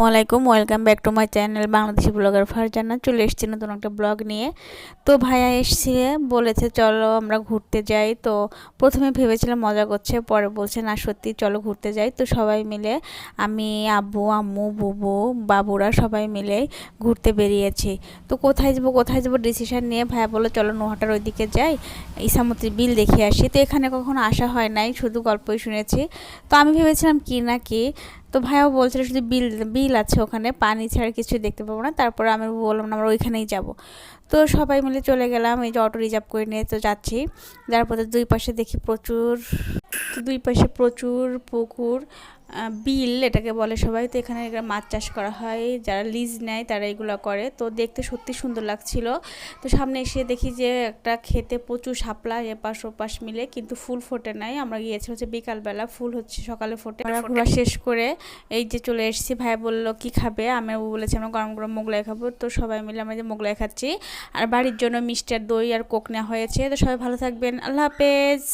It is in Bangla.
আসসালামাইকুম welcome back to my channel Bangladeshi blogger Farzana. চলে এসেছি নতুন একটা ব্লগ নিয়ে। তো ভাইয়া এসছে, বলেছে চলো আমরা ঘুরতে যাই। তো প্রথমে ভেবেছিলাম মজা করছে, পরে বলছে, না, সত্যি চলো ঘুরতে যাই। তো সবাই মিলে আমি, আব্বু, আম্মু, বুবু, বাবুরা সবাই মিলে ঘুরতে বেরিয়েছি। তো কোথায় যাব কোথায় যাব ডিসিশন নিয়ে ভাইয়া বলল, চলো নোহাটার ওইদিকে যাই ইসামতি বিল দেখে আসি। তো এখানে কখনো আসা হয় নাই, শুধু গল্পই শুনেছি। তো আমি ভেবেছিলাম কি না কি তো ভাইয়াও বলছিল শুধু বিল বিল আছে ওখানে, পানি ছাড়া কিছু দেখতে পাবো না। তারপর আমি বললাম, না, আমরা ওইখানেই যাব। তো সবাই মিলে চলে গেলাম, এই যে অটো রিজার্ভ করে নিয়ে তো যাচ্ছি। যার পরে দুই পাশে দেখি প্রচুর, দুই পাশে প্রচুর পুকুর। বিল এটাকে বলে সবাই। তো এখানে মাছ চাষ করা হয় যারা লিজ নেয় তারা এগুলো করে। তো দেখতে সত্যি সুন্দর লাগছিল। তো সামনে এসে দেখি যে একটা খেতে প্রচুর শাপলা এপাশ ওপাশ মিলে কিন্তু ফুল ফোটে নাই। আমরা গিয়েছি হচ্ছে বিকালবেলা ফুল হচ্ছে সকালে ফোটে। ঘোরা শেষ করে এই যে চলে এসেছি ভাই বলল কি খাবে? আমি বলেছি আমরা গরম গরম মোগলাই খাব। তো সবাই মিলে আমরা যে মোগলাই খাচ্ছি। আর বাড়ির জন্য মিষ্টি আর দই আর কোক নেওয়া হয়েছে। তো সবাই ভালো থাকবেন। আল্লাহ হাফেজ।